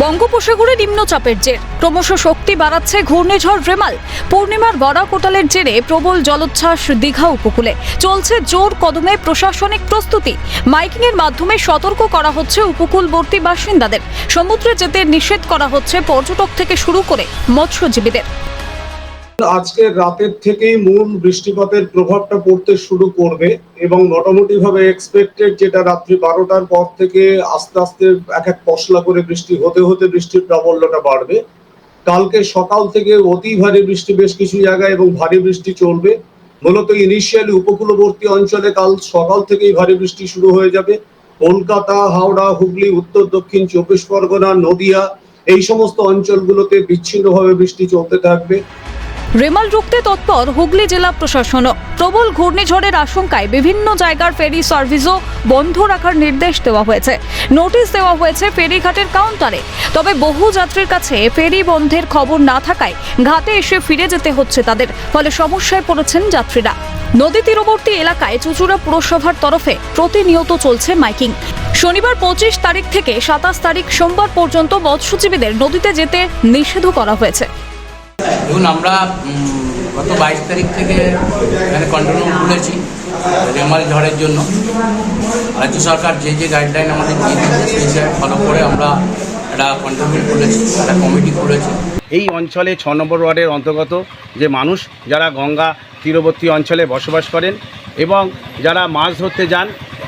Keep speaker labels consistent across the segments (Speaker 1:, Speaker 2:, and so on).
Speaker 1: বঙ্গোপসাগরে নিম্নচাপের জের। ক্রমশ শক্তি বাড়াচ্ছে ঘূর্ণিঝড় রেমাল। পূর্ণিমার বড়া কোটালের জেরে প্রবল জলোচ্ছ্বাস দীঘা উপকূলে। চলছে জোর কদমে প্রশাসনিক প্রস্তুতি। মাইকিংয়ের মাধ্যমে সতর্ক করা হচ্ছে উপকূলবর্তী বাসিন্দাদের। সমুদ্রে যেতে নিষেধ করা হচ্ছে পর্যটক থেকে শুরু করে মৎস্যজীবীদের।
Speaker 2: আজকে রাতের থেকেই মূল বৃষ্টিপাতের প্রভাবটা পড়তে শুরু করবে এবং মোটামুটি ভাবে এক্সপেক্টেড যেটা রাত্রি বারোটার পর থেকে আস্তে আস্তে এক এক পশলা করে বৃষ্টি, হতে হতে বৃষ্টির প্রাবল্যটা বাড়বে। কালকে সকাল থেকে অতি ভারী বৃষ্টি বেশ কিছু জায়গায় এবং ভারী বৃষ্টি চলবে। মূলত ইনিশিয়ালি উপকূলবর্তী অঞ্চলে কাল সকাল থেকেই ভারী বৃষ্টি শুরু হয়ে যাবে। কলকাতা, হাওড়া, হুগলি, উত্তর, দক্ষিণ, চব্বিশ পরগনা, নদিয়া, এই সমস্ত অঞ্চলগুলোতে বিচ্ছিন্নভাবে বৃষ্টি চলতে থাকবে।
Speaker 1: রেমাল রুখতে তৎপর হুগলি জেলা প্রশাসনও প্রবল ঘূর্ণিঝড়ের আশঙ্কায় বিভিন্ন জায়গার ফেরি সার্ভিসও বন্ধ রাখার নির্দেশ দেওয়া হয়েছে। নোটিশ দেওয়া হয়েছে ফেরিঘাটের কাউন্টারে। তবে বহু যাত্রীর কাছে ফেরি বন্ধের খবর না থাকায় ঘাটে এসে ফিরে যেতে হচ্ছে তাদের, ফলে সমস্যায় পড়েছেন যাত্রীরা। নদী তীরবর্তী এলাকায় চুচুড়া পুরসভার তরফে প্রতিনিয়ত চলছে মাইকিং। শনিবার পঁচিশ তারিখ থেকে সাতাশ তারিখ সোমবার পর্যন্ত মৎস্যজীবীদের নদীতে যেতে নিষেধও করা হয়েছে।
Speaker 3: দেখুন আমরা গত বাইশ তারিখ থেকে এখানে কন্টিনিউ খুলেছি রেমাল ঝড়ের জন্য। রাজ্য সরকার যে যে গাইডলাইন আমাদের দিয়ে দিয়েছে, সেই হিসাবে ফলো করে আমরা একটা কন্টিনিউ খুলেছি, একটা কমিটি খুলেছি।
Speaker 4: এই অঞ্চলে ছ নম্বর ওয়ার্ডের অন্তর্গত যে মানুষ যারা গঙ্গা তীরবর্তী অঞ্চলে বসবাস করেন এবং যারা মাছ ধরতে যান,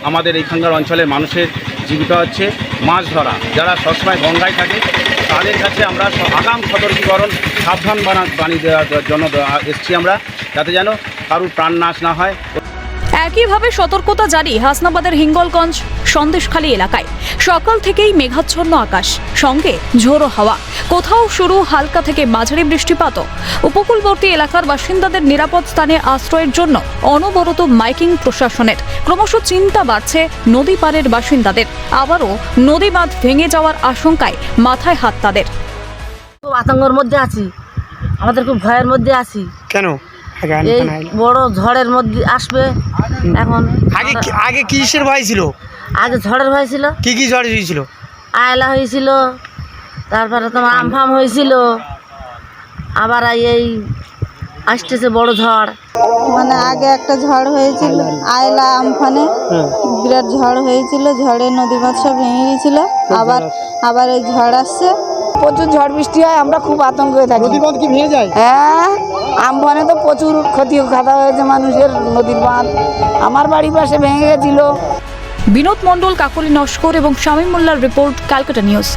Speaker 4: আমাদের এইখানকার অঞ্চলের মানুষের জীবিকা হচ্ছে মাছ ধরা। যারা সবসময় গঙ্গায় থাকে তাদের কাছে আমরা আগাম সতর্কীকরণ, সাবধান বানিয়ে দেওয়ার জন্য এসছি আমরা, যাতে যেন কারুর প্রাণ নাশ না হয়।
Speaker 1: একইভাবে সতর্কতা জারি হাসনাবাদের হিঙ্গলগঞ্জ সন্দেশখালী এলাকায়। সকাল থেকেই মেঘাচ্ছন্ন আকাশ সঙ্গে ঝোড়ো হাওয়া। কোথাও শুরু হালকা থেকে মাঝারি বৃষ্টিপাতও উপকূলবর্তী এলাকার বাসিন্দাদের নিরাপদ স্থানে আশ্রয়ের জন্য অনবরত মাইকিং প্রশাসনের। ক্রমশ চিন্তা বাড়ছে নদী পাড়ের বাসিন্দাদের। আবারও নদী বাঁধ ভেঙে যাওয়ার আশঙ্কায় মাথায় হাত তাদের।
Speaker 5: খুব আতঙ্কর মধ্যে আছি। আমাদের খুব ভয়ের মধ্যে আছি।
Speaker 6: কেন?
Speaker 5: এই বড় ঝড়ের মধ্যে আসবে এখন।
Speaker 6: আগে আগে কিসের ভয় ছিল?
Speaker 5: আগে ঝড়ের ভয় ছিল।
Speaker 6: কি কি ঝড় হয়েছিল?
Speaker 5: আয়লা হয়েছিল তারপরে তোমার আমফাম হয়েছিল আবার এই আসতেছে বড় ঝড়।
Speaker 7: মানে আগে একটা ঝড় হয়েছিল আয়লা। আমফানে। বিরাট ঝড় হয়েছিল ঝড়ে নদী মাছ সব ভেঙে গিয়েছিল। আবার আবার এই ঝড় আসছে।
Speaker 8: প্রচুর ঝড় বৃষ্টি হয় আমরা খুব আতঙ্ক হয়ে থাকি।
Speaker 6: কি ভেঙে যায়?
Speaker 8: হ্যাঁ আমফানে তো প্রচুর ক্ষতি খাতা হয়েছে মানুষের নদীর বাঁধ। আমার বাড়ির পাশে ভেঙে গেছিল।
Speaker 1: বিনোদ মণ্ডল কাকলি নস্কর এবং শামীম মোল্লার রিপোর্ট ক্যালকাটা নিউজ।